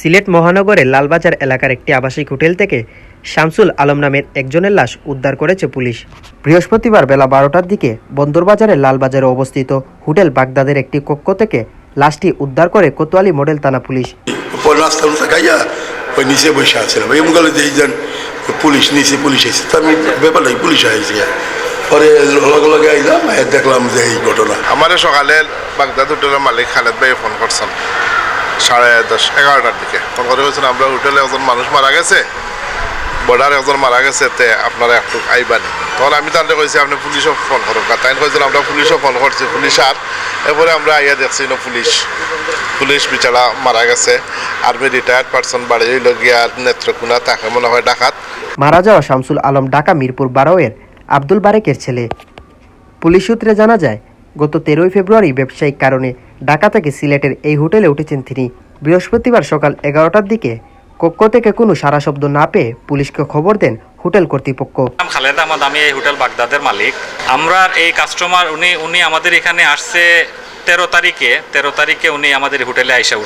সিলেট মহানগরের লালবাজার এলাকার একটি আবাসিক হোটেল থেকে শামসুল আলম নামের একজনের লাশ উদ্ধার করেছে পুলিশ। বৃহস্পতিবার বেলা বারোটার দিকে বন্দরবাজারের লালবাজারে অবস্থিত হোটেল বাগদাদের একটি কক্ষ থেকে লাশটি উদ্ধার করে কোতোয়ালি মডেল থানা পুলিশ। ওই নিচে বসে যে যেন পুলিশ নিচে পুলিশ এসেছে তো আমি ব্যাপারটা কি পুলিশ আইসি পরে লগে লগে আইলাম দেখলাম যে এই ঘটনা। আমার সকালে বাগদাদ হোটেলের মালিক খালেদ ভাই ফোন করছেন। সাড়ে দশ, এগারোটার দিকে। ফোন করে বলছেন, আমরা হোটেলে একজন মানুষ মারা গেছে। বর্ডারে একজন মারা গেছে, তে আপনারা একটু আইবানি। তখন আমি তাহলে কইছি, আপনি পুলিশও ফোন করুন তাই কইছেন আমরা পুলিশও ফোন করছি, পুলিশ আর। এরপরে আমরা আইয়া দেখছি না পুলিশ পুলিশ বিচারা মারা গেছে। আর্মি রিটায়ার্ড পার্সন বাড়ি হইল গিয়া নেত্রকোনা, তাকে মনে হয় ডাকাত। মারা যাওয়া শামসুল আলম ঢাকা মিরপুর বারোয়ের আব্দুল বারেকের ছেলে। পুলিশ সূত্রে জানা যায়, গত তেরোই ফেব্রুয়ারি ব্যবসায়িক কারণে ঢাকা থেকে সিলেটের এই হোটেলে উঠেছেন তিনি। বৃহস্পতিবার সকাল এগারোটার দিকে কক্ষ থেকে কোনো সারা শব্দ না পেয়ে পুলিশকে খবর দেন হোটেল কর্তৃপক্ষ। খালেদা আহমদ আমি এই হোটেল বাগদাদের মালিক। আমরা এই কাস্টমার উনি উনি আমাদের এখানে আসছে তেরো তারিখে তেরো তারিখে উনি আমাদের হোটেলে এসে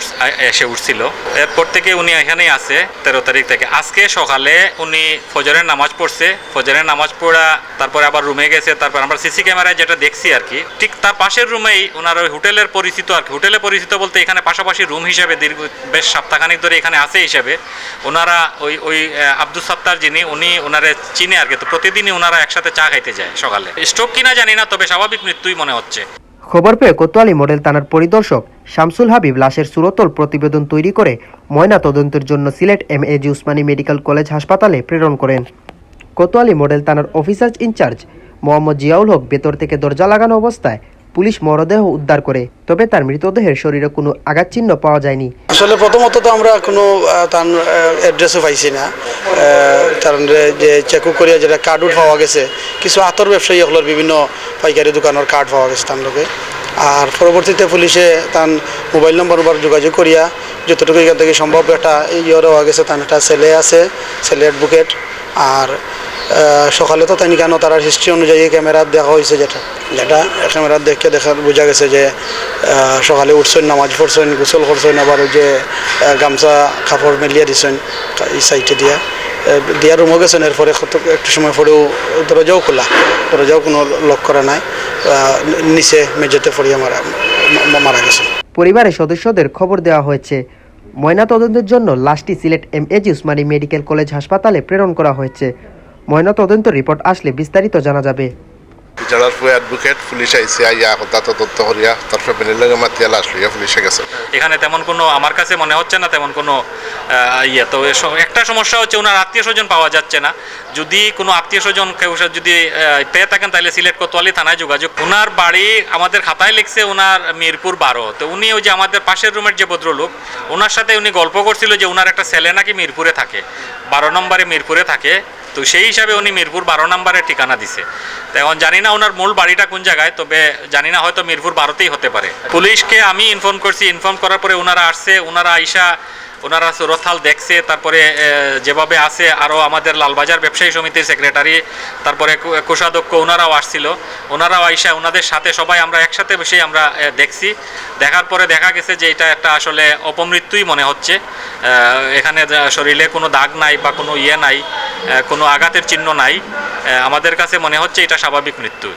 এসে উঠছিল। এরপর থেকে উনি এখানেই আছে তেরো তারিখ থেকে। আজকে সকালে উনি ফজরের নামাজ পড়ছে। ফজরের নামাজ পড়া, তারপরে আবার রুমে গেছে, তারপর আমরা সিসি ক্যামেরায় যেটা দেখছি আর কি, ঠিক তার পাশের রুমেই ওনার ওই হোটেলের পরিচিত আর কি, হোটেলে পরিচিত বলতে এখানে পাশাপাশি রুম হিসেবে দীর্ঘ, বেশ সপ্তাহখানিক ধরে এখানে আছে হিসাবে। ওনারা ওই ওই আব্দুল সাত্তার যিনি, উনি ওনারে চিনে আর কি, তো প্রতিদিনই ওনারা একসাথে চা খাইতে যায় সকালে। স্ট্রোক কিনা জানি না, তবে স্বাভাবিক মৃত্যুই মনে হচ্ছে। খবর পেয়ে কোতোয়ালি মডেল থানার পরিদর্শক শামসুল হাবিব লাশের সুরতল প্রতিবেদন তৈরি করে ময়না তদন্তের জন্য Sylhet M A G Osmani medical college হাসপাতালে প্রেরণ করেন। কোতোয়ালি মডেল থানার officer in charge Mohammad Ziaul Haque ভেতর থেকে দরজা লাগানো অবস্থায় পুলিশ মরদেহ উদ্ধার করে, তবে তার মৃতদেহের শরীরে কোনো আঘাত চিহ্ন পাওয়া যায়নি। আসলে প্রথমত তো আমরা কোনো তার অ্যাড্রেসও পাইছি না। তার যে চেকু করিয়া যেটা কার্ডও পাওয়া গেছে, কিছু আতর ব্যবসায়ী হলোর বিভিন্ন পাইকারি দোকানের কার্ড পাওয়া গেছে তার লোকে। আর পরবর্তীতে পুলিশে তার মোবাইল নম্বর উপর যোগাযোগ করিয়া যতটুকু এখান থেকে সম্ভব একটা ইয়ে হওয়া গেছে, তার একটা ছেলে আছে, ছেলে অ্যাডভোকেট আর সকালে তো তাই কেন তার হিস্ট্রি অনুযায়ী ক্যামেরা দেখা হয়েছে যেটা যেটা ক্যামেরা দেখে দেখা বোঝা গেছে যে সকালে উঠছেন নামাজ পড়ছেন গোসল করছেন আবার যে গামছা, কাপড় মেলিয়ে দিছেন এই সাইডে দিয়া। দিয়া রুমও গেছেন, এরপরে একটু সময় পরেও দরজাও খোলা। দরজাও কোনো লক করা নাই। নিচে মেঝেতে পড়িয়ে মারা মারা গেছেন। পরিবারের সদস্যদের খবর দেওয়া হয়েছে ময়না তদন্তের জন্য লাশটি Sylhet M A G Osmani medical college হাসপাতালে প্রেরণ করা হয়েছে। ময়না তদন্ত রিপোর্ট আসলে বিস্তারিত জানা যাবে। বিচারার অ্যাডভোকেট পুলিশ আইসে আইয়া কথা তদন্ত করিয়া তার ফ্যামিলির লগে মাতিয়া লাশ লইয়া পুলিশে গেছে। এখানে তেমন কোনো আমার কাছে মনে হচ্ছে না তেমন কোনো ইয়ে। তো একটা সমস্যা হচ্ছে ওনার আত্মীয় স্বজন পাওয়া যাচ্ছে না। যদি কোনো আত্মীয় স্বজন কেউ যদি পেয়ে থাকেন তাহলে সিলেট কোতোয়ালি থানায় যোগাযোগ। ওনার বাড়ি আমাদের খাতায় লিখছে ওনার মিরপুর বারো। তো উনি ওই যে আমাদের পাশের রুমের যে ভদ্রলোক ওনার সাথে উনি গল্প করছিল যে ওনার একটা ছেলে নাকি মিরপুরে থাকে। বারো নম্বরে মিরপুরে থাকে। তো সেই হিসাবে উনি মিরপুর বারো নম্বরের ঠিকানা দিছে। তো এখন জানি না ওনার মূল বাড়িটা কোন জায়গায়, তবে জানি না হয়তো মিরপুর বারোতেই হতে পারে। পুলিশকে আমি ইনফর্ম করছি ইনফর্ম করার পরে ওনারা আসছে ওনারা আইসা ওনারা সুরথাল দেখছে, তারপরে যেভাবে আছে আরও আমাদের লালবাজার ব্যবসায়ী সমিতির সেক্রেটারি তারপরে কোষাধ্যক্ষ ওনারাও আসছিল। ওনারাও আইসা ওনাদের সাথে সবাই আমরা একসাথে বসে আমরা দেখছি। দেখার পরে দেখা গেছে যে এটা একটা আসলে অপমৃত্যুই মনে হচ্ছে। এখানে শরীরে কোনো দাগ নাই বা কোনো ইয়ে নাই। কোনো আঘাতের চিহ্ন নাই। আমাদের কাছে মনে হচ্ছে এটা স্বাভাবিক মৃত্যু।